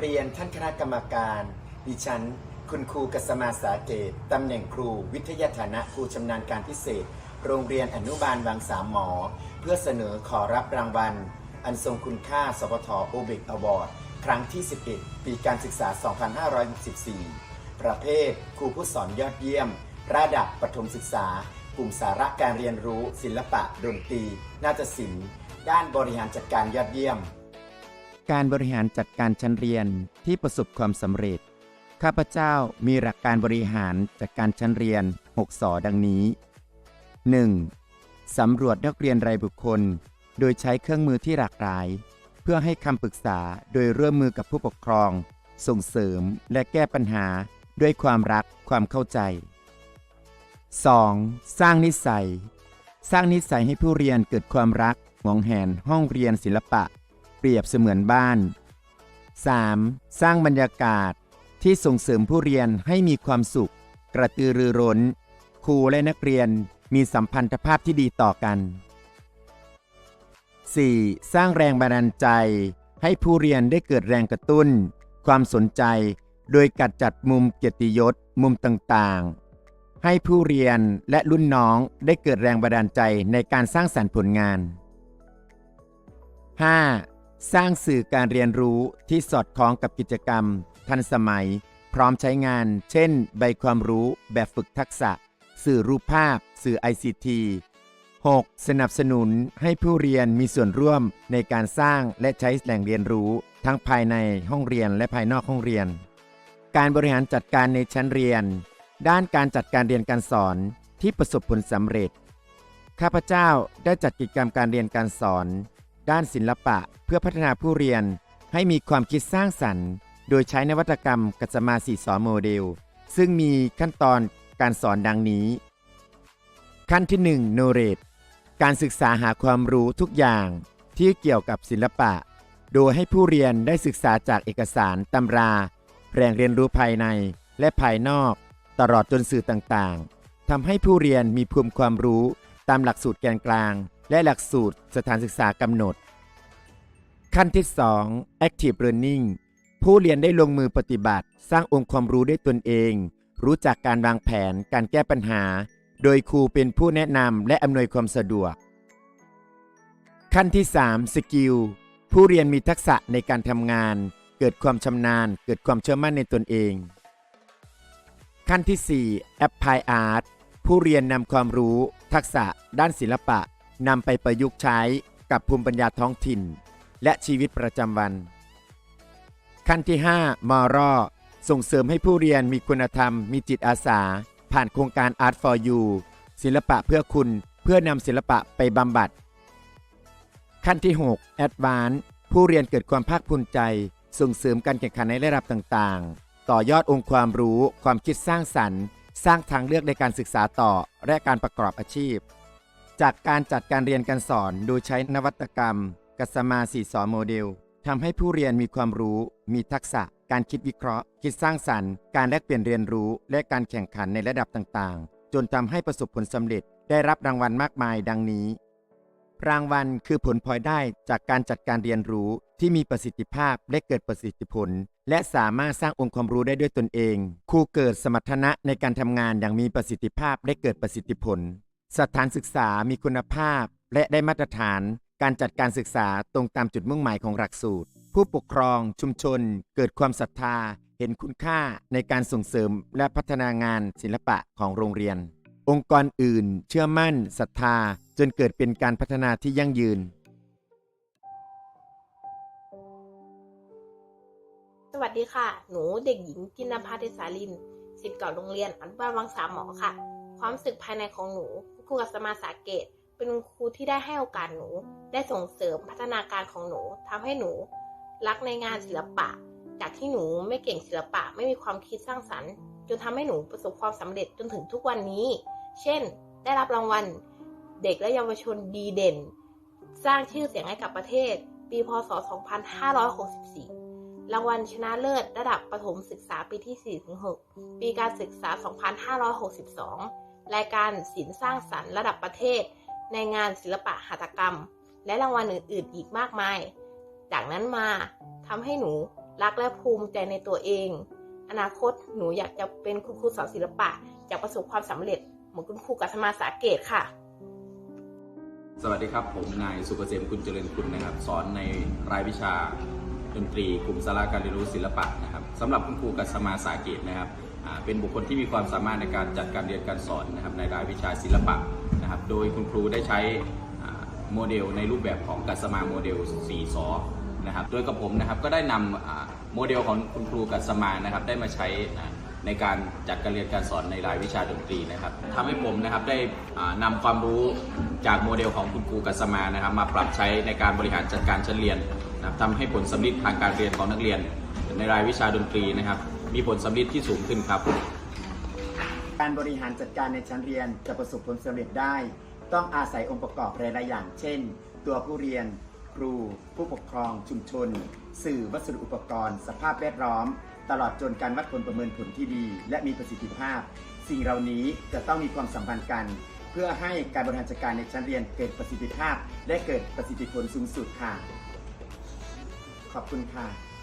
เรียนท่านคณะกรรมการ ดิฉัน คุณครูกัสมาสาเกตตำแหน่งครูวิทยาฐานะครูชำนาญการพิเศษ โรงเรียนอนุบาลบางสามหมอ เพื่อเสนอขอรับรางวัล อันทรงคุณค่า สพทโอเบกอวอร์ดครั้งที่ 11 ปีการศึกษา 2564 ประเภท ครูผู้สอนยอดเยี่ยม ระดับประถมศึกษา กลุ่มสาระการเรียนรู้ ศิลปะ ดนตรี นาฏศิลป์ ด้านบริหารจัดการยอดเยี่ยม การบริหารจัดการชั้นเรียนที่ประสบความสำเร็จ ข้าพเจ้ามีหลักการบริหารจัดการชั้นเรียน 6 สอดังนี้ 1. สำรวจนักเรียนรายบุคคล โดยใช้เครื่องมือที่หลากหลาย เพื่อให้คำปรึกษาโดยร่วมมือกับผู้ปกครอง ส่งเสริมและแก้ปัญหาด้วยความรักความเข้าใจ 2. สร้างนิสัย สร้างนิสัยให้ผู้เรียนเกิดความรักหวงแหนห้องเรียนศิลปะ ปรียบเสมือนบ้าน 3. สร้างบรรยากาศที่ส่งเสริมผู้เรียนให้มีความสุข กระตือรือร้น ครูและนักเรียนมีสัมพันธภาพที่ดีต่อกัน 4. สร้างแรงบันดาลใจ ให้ผู้เรียนได้เกิดแรงกระตุ้น ความสนใจ โดยกัดจัดมุมเกียรติยศ มุมต่างๆ ให้ผู้เรียนและรุ่นน้องได้เกิดแรงบันดาลใจในการสร้างสรรค์ผลงาน 5. สร้างสื่อการเรียนรู้ที่สอดคล้องกับกิจกรรม ทันสมัย พร้อมใช้งาน เช่น ใบความรู้แบบฝึกทักษะ สื่อรูปภาพ สื่อ ICT 6. สนับสนุนให้ผู้เรียนมีส่วนร่วมในการสร้างและใช้แหล่งเรียนรู้ ทั้งภายในห้องเรียนและภายนอกห้องเรียน การบริหารจัดการในชั้นเรียน ด้านการจัดการเรียนการสอนที่ประสบผลสำเร็จ ข้าพเจ้าได้จัดกิจกรรมการเรียนการสอน ด้านศิลปะเพื่อพัฒนาผู้เรียน ให้มีความคิดสร้างสรรค์ โดยใช้นวัตกรรมกัสมาสีสอนโมเดล ซึ่งมีขั้นตอนการสอนดังนี้ ขั้นที่1 knowledge การศึกษาหาความรู้ทุกอย่างที่เกี่ยวกับศิลปะ โดยให้ผู้เรียนได้ศึกษาจากเอกสารตำราแหล่งเรียนรู้ภายในและภายนอก ตลอดจนสื่อต่างๆทำให้ผู้เรียนมีภูมิความรู้ตามหลักสูตรแกนกลาง และหลักสูตรสถานศึกษากำหนด ขั้นที่ 2 active learning ผู้เรียนได้ลงมือปฏิบัติ สร้างองค์ความรู้ด้วยตนเอง รู้จักการวางแผนการแก้ปัญหา โดยครูเป็นผู้แนะนำและอำนวยความสะดวก ขั้นที่ 3 สกิลผู้เรียนมีทักษะในการทำงาน เกิดความชำนาญ เกิดความเชื่อมั่นในตนเอง ขั้นที่ 4 Apply Art ผู้เรียนนำความรู้ ทักษะ ด้านศิลปะนำไปประยุกต์ใช้กับภูมิปัญญาท้องถิ่น และชีวิตประจำวัน ขั้นที่ 5มอรอส่งเสริมให้ผู้เรียนมีคุณธรรม มีจิตอาสา ผ่านโครงการ Art for You ศิลปะเพื่อคุณเพื่อนำศิลปะไปบำบัด ขั้นที่ 6 Advance ผู้เรียนเกิดความภาคภูมิใจ ส่งเสริมการแข่งขันในระดับต่างๆ ต่อยอดองค์ความรู้ ความคิดสร้างสรรค์ สร้างทางเลือกในการศึกษาต่อและการประกอบอาชีพ จากการจัดการเรียนการสอนโดยใช้นวัตกรรม กัสมาสีสอนโมเดลทำให้ผู้เรียนมีความรู้ มีทักษะ การคิดวิเคราะห์ คิดสร้างสรรค์ การแลกเปลี่ยนเรียนรู้ และการแข่งขันในระดับต่างๆ จนทำให้ประสบผลสำเร็จ ได้รับรางวัลมากมายดังนี้ รางวัลคือผลพลอยได้จากการจัดการเรียนรู้ที่มีประสิทธิภาพและเกิดประสิทธิผล และสามารถสร้างองค์ความรู้ได้ด้วยตนเองครูเกิดสมรรถนะในการทำงานอย่างมีประสิทธิภาพและเกิดประสิทธิผล สถานศึกษามีคุณภาพและได้มาตรฐาน การจัดการศึกษาตรงตามจุดมุ่งหมายของหลักสูตร ผู้ปกครองชุมชน เกิดความศรัทธา เห็นคุณค่าในการส่งเสริมและพัฒนางานศิลปะของโรงเรียน องค์กรอื่น เชื่อมั่นศรัทธา จนเกิดเป็นการพัฒนาที่ยั่งยืน สวัสดีค่ะ หนูเด็กหญิงจินภาเทสาลินสิทธิ์เก่าโรงเรียนอนุบาลวังสามหมอค่ะ ความรู้สึกภายในของหนูครูกัสมาสาเกต เป็นครูที่ได้ให้โอกาสหนู ได้ส่งเสริมพัฒนาการของหนูทำให้หนู รักในงานศิลปะ จากที่หนูไม่เก่งศิลปะ ไม่มีความคิดสร้างสรรค์ จนทำให้หนูประสบความสำเร็จจนถึงทุกวันนี้ เช่น ได้รับรางวัลเด็กและเยาวชนดีเด่น สร้างชื่อเสียงให้กับประเทศ ปีพศ 2564 รางวัลชนะเลิศระดับประถมศึกษาปีที่ 4-6 ปีการศึกษา 2562 รายการศิลป์สร้างสรรค์ระดับประเทศ ในงานศิลปะหัตถกรรม และรางวัลอื่นๆ อีกมากมาย จากนั้นมาทำให้หนูรักและภูมิใจในตัวเอง อนาคตหนูอยากจะเป็นคุณครูสอนศิลปะอยากประสบความสำเร็จเหมือนคุณครูกัสมาสาเกตค่ะ สวัสดีครับ ผมนายสุกเกษมคุณเจริญคุณนะครับ สอนในรายวิชาดนตรีกลุ่มสาราการเรียนรู้ศิลปะนะครับสำหรับคุณครูกัสมาสาเกตนะครับ เป็นบุคคลที่มีความสามารถในการจัดการเรียนการสอนนะครับในรายวิชาศิลปะนะครับ โดยคุณครูได้ใช้โมเดลในรูปแบบของกัสมาโมเดล4สอนะครับโดยกับผมนะครับก็ได้นำโมเดลของคุณครูกัสมานะครับได้มาใช้ในการจัดการเรียนการสอนในรายวิชาดนตรีนะครับทำให้ผมนะครับได้อ่านำความรู้จากโมเดลของคุณครูกัสมานะครับ มาปรับใช้ในการบริหารจัดการชั้นเรียนนะครับทำให้ผลสำลิดทางการเรียนของนักเรียน ในรายวิชาดนตรีนะครับ มีผลสำลิดที่สูงขึ้นครับ การบริหารจัดการในชั้นเรียนจะประสบผลสำเร็จได้ ต้องอาศัยองค์ประกอบหลายๆอย่าง เช่น ตัวผู้เรียน ครู ผู้ปกครอง ชุมชน สื่อวัสดุอุปกรณ์ สภาพแวดล้อม ตลอดจนการวัดผลประเมินผลที่ดี และมีประสิทธิภาพ สิ่งเหล่านี้จะต้องมีความสัมพันธ์กัน เพื่อให้การบริหารจัดการในชั้นเรียนเกิดประสิทธิภาพ และเกิดประสิทธิผลสูงสุดค่ะ ขอบคุณค่ะ